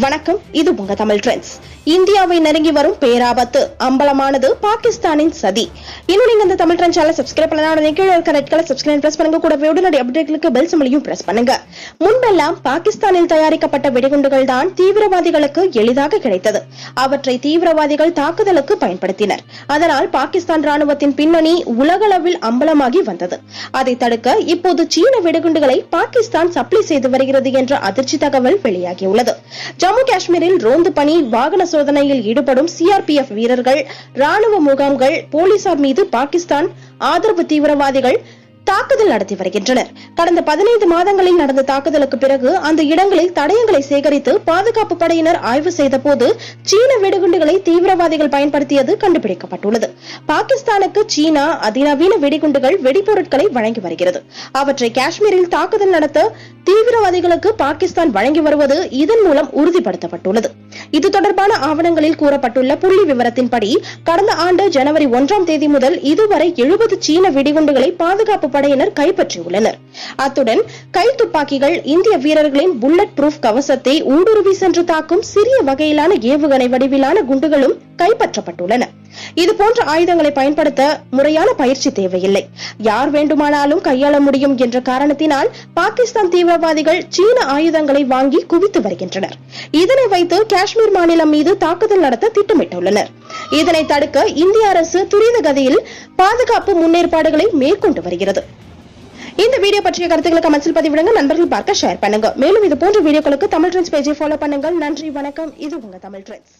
வணக்கம் இது உங்க தமிழ் ட்ரெண்ட்ஸ் இந்தியாவை நெருங்கி வரும் பேராபத்து அம்பலமானது பாகிஸ்தானின் சதி. இன்னும் நீங்க இந்த தமிழ் ட்ரெண்ட் சேனல் சப்ஸ்கிரைப் பண்ணலாம் உடனே கீழே இருக்க ரெட் கலர் சப்ஸ்கிரைப் பிரஸ் பண்ணுங்க. கூட உடனடி அப்டேட்களுக்கு பெல் சிம்பளையும் பிரஸ் பண்ணுங்க. முன்பெல்லாம் பாகிஸ்தானில் தயாரிக்கப்பட்ட வெடிகுண்டுகள் தான் தீவிரவாதிகளுக்கு எளிதாக கிடைத்தது. அவற்றை தீவிரவாதிகள் தாக்குதலுக்கு பயன்படுத்தினர். அதனால் பாகிஸ்தான் ராணுவத்தின் பின்னணி உலகளவில் அம்பலமாகி வந்தது. அதை தடுக்க இப்போது சீன வெடிகுண்டுகளை பாகிஸ்தான் சப்ளை செய்து வருகிறது என்ற அதிர்ச்சி தகவல் வெளியாகியுள்ளது. ஜம்மு காஷ்மீரில் ரோந்து பணி வாகன சோதனையில் ஈடுபடும் சிஆர்பிஎஃப் வீரர்கள் ராணுவ முகாம்கள் போலீசார் மீது பாகிஸ்தான் ஆதரவு தீவிரவாதிகள் தாக்குதல் நடத்தி வருகின்றனர். கடந்த பதினைந்து மாதங்களில் நடந்த தாக்குதலுக்கு பிறகு அந்த இடங்களில் தடயங்களை சேகரித்து பாதுகாப்பு படையினர் ஆய்வு செய்த போது சீன வெடிகுண்டுகளை தீவிரவாதிகள் பயன்படுத்தியது கண்டுபிடிக்கப்பட்டுள்ளது. பாகிஸ்தானுக்கு சீனா அதிநவீன வெடிகுண்டுகள் வெடிபொருட்களை வழங்கி வருகிறது. அவற்றை காஷ்மீரில் தாக்குதல் நடத்த தீவிரவாதிகளுக்கு பாகிஸ்தான் வழங்கி வருவது இதன் மூலம் உறுதிப்படுத்தப்பட்டுள்ளது. இது தொடர்பான ஆவணங்களில் கூறப்பட்டுள்ள புள்ளி விவரத்தின்படி கடந்த ஆண்டு ஜனவரி ஒன்றாம் தேதி முதல் இதுவரை எழுபது சீன வெடிகுண்டுகளை பாதுகாப்பு படையினர் கைப்பற்றியுள்ளனர். அத்துடன் கை துப்பாக்கிகள் இந்திய வீரர்களின் புல்லட் ப்ரூஃப் கவசத்தை ஊடுருவி சென்று தாக்கும் சிறிய வகையிலான ஏவுகணை வடிவிலான குண்டுகளும் கைப்பற்றப்பட்டுள்ளன. இது போன்ற ஆயுதங்களை பயன்படுத்த முறையான பயிற்சி தேவையில்லை. யார் வேண்டுமானாலும் கையாள முடியும் என்ற காரணத்தினால் பாகிஸ்தான் தீவிரவாதிகள் சீன ஆயுதங்களை வாங்கி குவித்து வருகின்றனர். இதனை வைத்து காஷ்மீர் மாநிலம் மீது தாக்குதல் நடத்த திட்டமிட்டுள்ளனர். இதனை தடுக்க இந்திய அரசு துரித கதியில் பாதுகாப்பு முன்னேற்பாடுகளை மேற்கொண்டு வருகிறது. இந்த வீடியோ பற்றிய கருத்துக்களை கமெண்ட்ஸில் பதிவிடுங்க. நண்பர்கள் பார்க்க ஷேர் பண்ணுங்க. மேலும் இது போன்ற வீடியோக்களுக்கு தமிழ் ட்ரெண்ட்ஸ் பேஜை ஃபாலோ பண்ணுங்கள். நன்றி வணக்கம். இது உங்க தமிழ் ட்ரெண்ட்ஸ்.